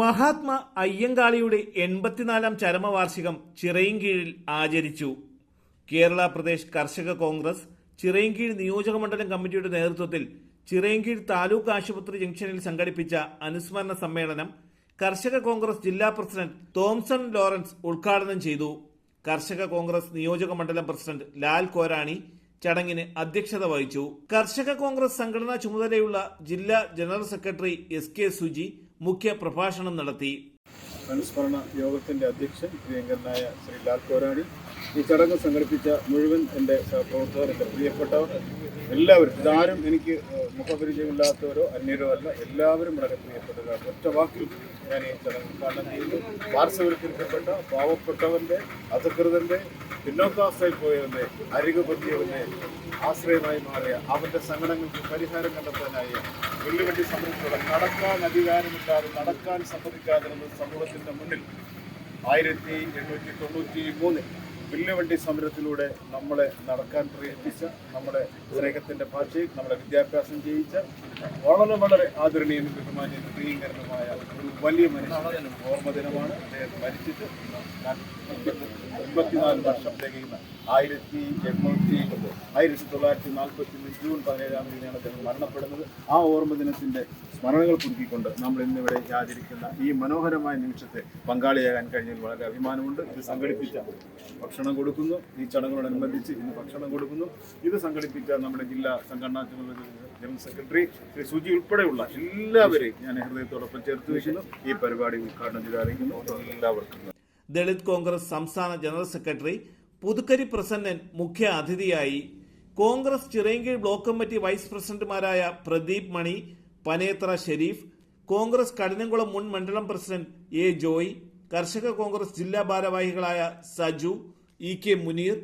മഹാത്മാ അയ്യങ്കാളിയുടെ എൺപത്തിനാലാം ചരമവാർഷികം ചിറയിൻകീഴിൽ ആചരിച്ചു. കേരള പ്രദേശ് കർഷക കോൺഗ്രസ് ചിറയിൻകീഴ് നിയോജകമണ്ഡലം കമ്മിറ്റിയുടെ നേതൃത്വത്തിൽ ചിറയിൻകീഴ് താലൂക്ക് ആശുപത്രി ജംഗ്ഷനിൽ സംഘടിപ്പിച്ച അനുസ്മരണ സമ്മേളനം കർഷക കോൺഗ്രസ് ജില്ലാ പ്രസിഡന്റ് തോംസൺ ലോറൻസ് ഉദ്ഘാടനം ചെയ്തു. കർഷക കോൺഗ്രസ് നിയോജക മണ്ഡലം പ്രസിഡന്റ് ലാൽ കോരാണി ചടങ്ങിന് അധ്യക്ഷത വഹിച്ചു. കർഷക കോൺഗ്രസ് സംഘടനാ ചുമതലയുള്ള ജില്ലാ general secretary S K Suji മുഖ്യ പ്രഭാഷണം നടത്തി അനുസ്മരണ യോഗത്തിന്റെ അധ്യക്ഷൻ പ്രിയങ്കരനായ ശ്രീ ലാൽ കോരാണി ഈ ചടങ്ങ് സംഘടിപ്പിച്ച മുഴുവൻ എന്റെ സഹപ്രവർത്തകർ എന്റെ പ്രിയപ്പെട്ടവർ എല്ലാവരും ഇതാരും എനിക്ക് മുഖപരിചയമില്ലാത്തവരോ അന്യരോ അല്ല എല്ലാവരും വളരെ പ്രിയപ്പെട്ടവരാണ്. ഒറ്റ വാക്കിൽ ഞാൻ ഈ ചടങ്ങ് ഉദ്ഘാടനം ചെയ്യുന്നു. പാർശ്വവൽക്കരിക്കപ്പെട്ട പാവപ്പെട്ടവന്റെ അധികൃതന്റെ പിന്നോക്കാവസ്ഥയിൽ പോയവന്റെ അരികു പറ്റിയവന്റെ ആശ്രയമായി മാറിയ അവന്റെ സങ്കടങ്ങൾക്ക് പരിഹാരം കണ്ടെത്താനായി വെള്ളുവണ്ടി സമരത്തിലൂടെ നടക്കാൻ അധികാരമില്ലാതെ നടക്കാൻ സമ്മതിക്കാതെ സമൂഹത്തിന്റെ മുന്നിൽ ആയിരത്തി എണ്ണൂറ്റി തൊണ്ണൂറ്റി മൂന്നിൽ വില്ലുവണ്ടി സമരത്തിലൂടെ നമ്മളെ നടക്കാൻ പ്രേരിപ്പിച്ച നമ്മുടെ സ്നേഹത്തിന്റെ ഭാഷയിൽ നമ്മളെ വിദ്യാഭ്യാസം ചെയ്യിച്ച വളരെ വളരെ ആദരണീയനും ബഹുമാനീയനും പ്രിയങ്കരനുമായ ഒരു വലിയ മനുഷ്യൻ ഓർമ്മദിനമാണ് അദ്ദേഹം മരിച്ചിട്ട് എൺപത്തിനാല് വർഷം തികയുന്ന ആയിരത്തി എണ്ണൂറ്റി ആയിരത്തി തൊള്ളായിരത്തി നാൽപ്പത്തി ജൂൺ പതിനേഴാം തീയതിയാണ് അദ്ദേഹം മരണപ്പെടുന്നത്. ആ ഓർമ്മ ദിനത്തിന്റെ സ്മരണകൾ പുതുക്കിക്കൊണ്ട് നമ്മൾ ഇന്നിവിടെ ആചരിക്കുന്ന ഈ മനോഹരമായ നിമിഷത്തെ പങ്കാളിയാകാൻ കഴിഞ്ഞതിൽ വളരെ അഭിമാനമുണ്ട്. ഇത് സംഘടിപ്പിച്ച ഭക്ഷണം കൊടുക്കുന്നു. ഈ ചടങ്ങിനോടനുബന്ധിച്ച് ഇന്ന് ഭക്ഷണം കൊടുക്കുന്നു. ഇത് സംഘടിപ്പിച്ച നമ്മുടെ ജില്ലാ സംഘടനാ ജനറൽ സെക്രട്ടറി ശ്രീ സുജി ഉൾപ്പെടെയുള്ള എല്ലാവരെയും ഞാൻ ഹൃദയത്തോടൊപ്പം ചേർത്ത് വയ്ക്കുന്നു ഈ പരിപാടി ഉദ്ഘാടനം ചെയ്ത് അറിയിക്കുന്നു. എല്ലാവർക്കും ദളിത് കോൺഗ്രസ് സംസ്ഥാന ജനറൽ സെക്രട്ടറി പുതുക്കരി പ്രസന്നൻ മുഖ്യ അതിഥിയായി Congress Chirayinkeezhu block committee vice പ്രസിഡന്റുമാരായ പ്രദീപ് മണി പനേത്ര ഷെരീഫ് കോൺഗ്രസ് കഠിനംകുളം മുൻ മണ്ഡലം പ്രസിഡന്റ് എ ജോയ് കർഷക കോൺഗ്രസ് ജില്ലാ ഭാരവാഹികളായ Saju E K Muneer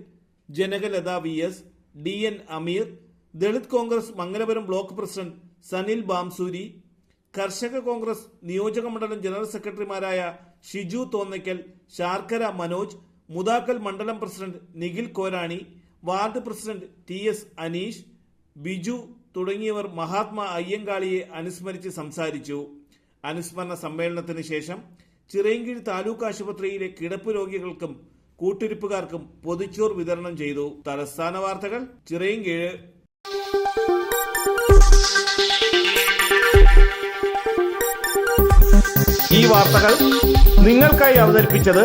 Janakalatha V S D N Ameer Dalit Congress Mangalapuram block president Sanil Bamsuri കർഷക കോൺഗ്രസ് നിയോജക മണ്ഡലം ജനറൽ സെക്രട്ടറിമാരായ ഷിജു തോന്നയ്ക്കൽ ശാർക്കര മനോജ് മുതാക്കൽ മണ്ഡലം president Nikhil Korani ward president T S Aneesh Biju തുടങ്ങിയവർ മഹാത്മാ അയ്യങ്കാളിയെ അനുസ്മരിച്ച് സംസാരിച്ചു. അനുസ്മരണ സമ്മേളനത്തിന് ശേഷം ചിറയൻകീഴ് താലൂക്ക് ആശുപത്രിയിലെ കിടപ്പ് രോഗികൾക്കും കൂട്ടിരിപ്പുകാർക്കും പൊതിച്ചോർ വിതരണം ചെയ്തു. തലസ്ഥാന വാർത്തകൾ ചിറയൻകീഴ്. ഈ വാർത്തകൾ നിങ്ങൾക്കായി അവതരിപ്പിച്ചത്